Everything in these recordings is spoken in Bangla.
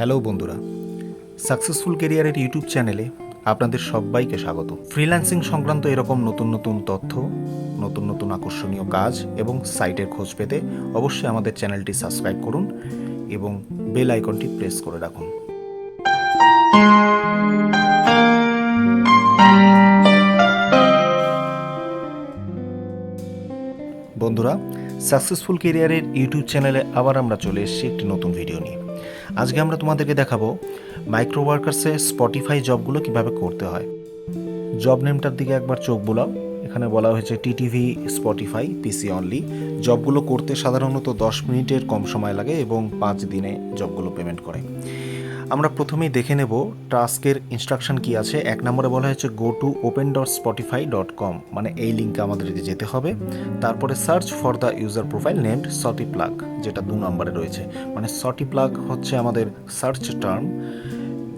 হ্যালো বন্ধুরা, সাকসেসফুল কেরিয়ারের ইউটিউব চ্যানেলে আপনাদের সবাইকে স্বাগত। ফ্রিল্যান্সিং সংক্রান্ত এরকম নতুন নতুন তথ্য, নতুন নতুন আকর্ষণীয় কাজ এবং সাইটের খোঁজ পেতে অবশ্যই আমাদের চ্যানেলটি সাবস্ক্রাইব করুন এবং বেল আইকনটি প্রেস করে রাখুন। বন্ধুরা, সাকসেসফুল কেরিয়ারের ইউটিউব চ্যানেলে আবার আমরা চলে এসেছি একটি নতুন ভিডিও নিয়ে। আজকে আমরা তোমাদেরকে দেখাবো মাইক্রো ওয়ার্কার্সে স্পটিফাই জবগুলো কীভাবে করতে হয়। জব নেমটার দিকে একবার চোখ বোলাও। এখানে বলা হয়েছে টিটিভি স্পটিফাই পিসি অনলি জবগুলো করতে সাধারণত দশ মিনিটের কম সময় লাগে এবং পাঁচ দিনে জবগুলো পেমেন্ট করে। আমরা প্রথমেই দেখে নেব টাস্কের ইনস্ট্রাকশন কি আছে। এক নম্বরে বলা হয়েছে go to open dot Spotify dot com মানে এই লিঙ্কে আমাদেরকে যেতে হবে। তারপরে search for the user profile named sotty plug যেটা দু নম্বরে রয়েছে। মানে সটি প্লাগ হচ্ছে আমাদের সার্চ টার্ম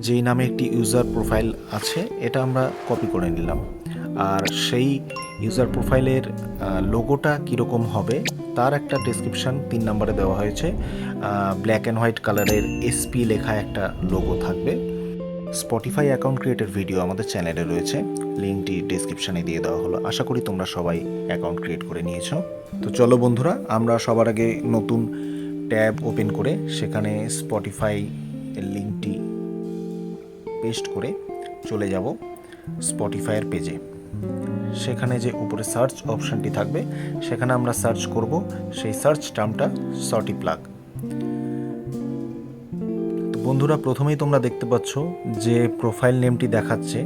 যেই নামে একটি ইউজার প্রোফাইল আছে, এটা আমরা কপি করে নিলাম। আর সেই ইউজার প্রোফাইলের লোগোটা কীরকম হবে তার একটা ডেসক্রিপশান তিন নম্বরে দেওয়া হয়েছে। ব্ল্যাক অ্যান্ড হোয়াইট কালারের এসপি লেখা একটা লোগো থাকবে। স্পটিফাই অ্যাকাউন্ট ক্রিয়েটের ভিডিও আমাদের চ্যানেলে রয়েছে। লিঙ্কটি ডিসক্রিপশানে দিয়ে দেওয়া হলো। আশা করি তোমরা সবাই অ্যাকাউন্ট ক্রিয়েট করে নিয়েছো। তো চলো বন্ধুরা, আমরা সবার আগে নতুন ট্যাব ওপেন করে সেখানে স্পটিফাই লিঙ্কটি পেস্ট করে চলে যাব স্পটিফাইয়ের পেজে সেখানে যে উপরে সার্চ অপশানটি থাকবে, সেখানে আমরা সার্চ করব, সেই সার্চ টার্মটা সটি প্লাগ বন্ধুরা, প্রথমেই তোমরা দেখতে পাচ্ছ যে প্রোফাইল নেমটি দেখাচ্ছে,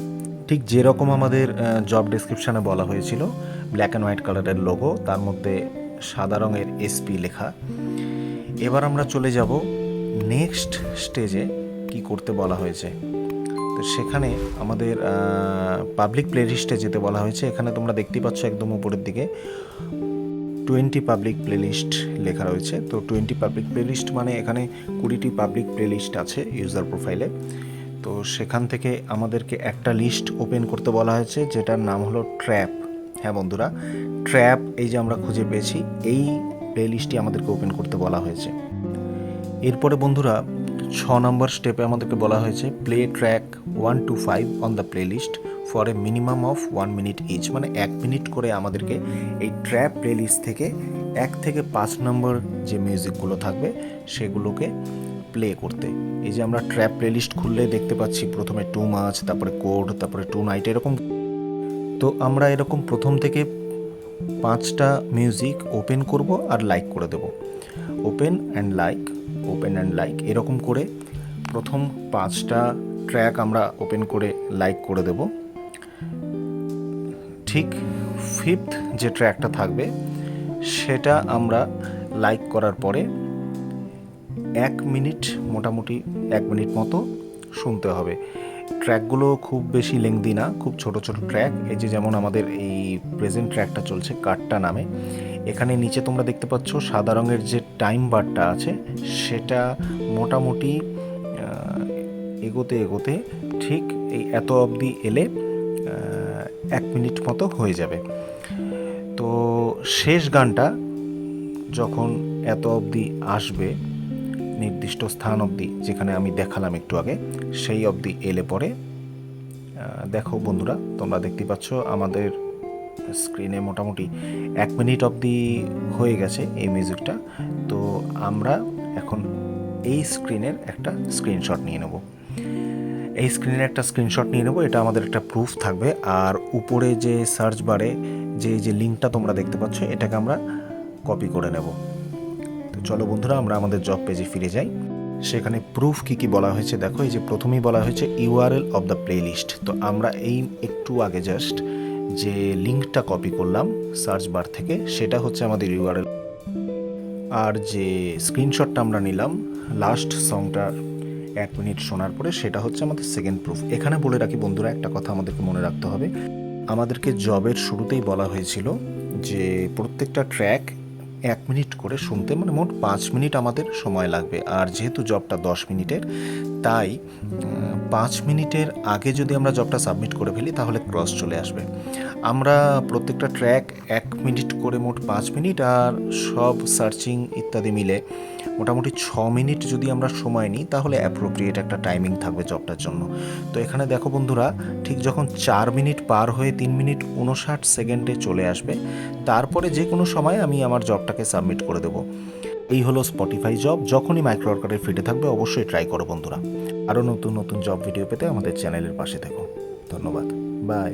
ঠিক যেরকম আমাদের জব ডেসক্রিপশানে বলা হয়েছিল ব্ল্যাক অ্যান্ড হোয়াইট কালারের লোগো তার মধ্যে সাদা রঙের এসপি লেখা। এবার আমরা চলে যাব নেক্সট স্টেজে কি করতে বলা হয়েছে। তো সেখানে আমাদের পাবলিক প্লেলিস্টে যেতে বলা হয়েছে। এখানে তোমরা দেখতেই পাচ্ছ একদম উপরের দিকে টোয়েন্টি পাবলিক প্লেলিস্ট লেখা রয়েছে। তো টোয়েন্টি পাবলিক প্লেলিস্ট মানে এখানে কুড়িটি পাবলিক প্লেলিস্ট আছে ইউজার প্রোফাইলে তো সেখান থেকে আমাদেরকে একটা লিস্ট ওপেন করতে বলা হয়েছে, যেটার নাম হলো ট্র্যাপ হ্যাঁ বন্ধুরা ট্র্যাপ এই যে আমরা খুঁজে পেয়েছি, এই প্লেলিস্টটি আমাদেরকে ওপেন করতে বলা হয়েছে। এরপরে বন্ধুরা ছ নম্বর স্টেপে আমাদেরকে বলা হয়েছে play track one two five on the playlist for a minimum of one minute each মানে এক মিনিট করে আমাদেরকে এই ট্র্যাপ প্লে লিস্ট থেকে এক থেকে পাঁচ নম্বর যে মিউজিকগুলো থাকবে সেগুলোকে প্লে করতে। এই যে আমরা ট্র্যাপ প্লে লিস্ট খুললে দেখতে পাচ্ছি প্রথমে টু মাছ তারপরে কোড, তারপরে টু নাইট, এরকম। তো আমরা এরকম প্রথম থেকে পাঁচটা মিউজিক ওপেন করব আর লাইক করে দেব। Open and like open and like এরকম করে প্রথম পাঁচটা ট্র্যাক আমরা ওপেন করে লাইক করে দেব। ঠিক ফিফথ যে ট্র্যাকটা থাকবে, সেটা আমরা লাইক করার পরে এক মিনিট মোটামুটি, এক মিনিট মতো শুনতে হবে। ট্র্যাকগুলো খুব বেশি লেংদি না, খুব ছোট ছোট ট্র্যাক এই যে যেমন আমাদের এই প্রেজেন্ট ট্র্যাকটা চলছে কাটটা নামে। এখানে নিচে তোমরা দেখতে পাচ্ছ সাদা রঙের যে টাইম বারটা আছে, সেটা মোটামুটি এগোতে এগোতে ঠিক এই এত অবধি এলে এক মিনিট মতো হয়ে যাবে। তো শেষ গানটা যখন এত অবধি আসবে, নির্দিষ্ট স্থান অবধি, যেখানে আমি দেখালাম একটু আগে, সেই অবধি এলে পরে দেখো বন্ধুরা, তোমরা দেখতে পাচ্ছ আমাদের স্ক্রিনে মোটামুটি এক মিনিট অবধি হয়ে গেছে এই মিউজিকটা। তো আমরা এখন এই স্ক্রিনের একটা স্ক্রিনশট নিয়ে নেব। এই স্ক্রিনের একটা স্ক্রিনশট নিয়ে নেব, এটা আমাদের একটা প্রুফ থাকবে। আর উপরে যে সার্চ বারে যে যে লিঙ্কটা তোমরা দেখতে পাচ্ছ, এটাকে আমরা কপি করে নেব। তো চলো বন্ধুরা, আমরা আমাদের জব পেজে ফিরে যাই। সেখানে প্রুফ কি কি বলা হয়েছে দেখো, এই যে প্রথমেই বলা হয়েছে URL of the playlist তো আমরা এই একটু আগে জাস্ট যে লিঙ্কটা কপি করলাম সার্চ বার থেকে, সেটা হচ্ছে আমাদের ইউআরএল আর যে স্ক্রিনশটটা আমরা নিলাম লাস্ট সংটা এক মিনিট শোনার পরে, সেটা হচ্ছে আমাদের সেকেন্ড প্রুফ এখানে বলে রাখি বন্ধুরা, একটা কথা আমাদেরকে মনে রাখতে হবে। আমাদেরকে জবের শুরুতেই বলা হয়েছিল যে প্রত্যেকটা ট্র্যাক এক মিনিট করে শুনতে মানে মোট পাঁচ মিনিট আমাদের সময় লাগবে। আর যেহেতু জবটা দশ মিনিটের, তাই পাঁচ মিনিটের আগে যদি আমরা জবটা সাবমিট করে ফেলি, তাহলে ক্রস চলে আসবে। আমরা প্রত্যেকটা ট্র্যাক এক মিনিট করে মোট পাঁচ মিনিট আর সব সার্চিং ইত্যাদি মিলে মোটামুটি ছ মিনিট যদি আমরা সময় নিই, তাহলে অ্যাপ্রোপ্রিয়েট একটা টাইমিং থাকবে জবটার জন্য। তো এখানে দেখো বন্ধুরা, ঠিক যখন চার মিনিট পার হয়ে তিন মিনিট উনষাট সেকেন্ডে চলে আসবে, তারপরে যে কোনো সময় আমি আমার জবটাকে সাবমিট করে দেবো। এই হলো স্পটিফাই জব যখনই মাইক্রো ওয়ার্কারের ফিটে থাকবে অবশ্যই ট্রাই করো বন্ধুরা। আরও নতুন নতুন জব ভিডিও পেতে আমাদের চ্যানেলের পাশে থেকো। ধন্যবাদ। বাই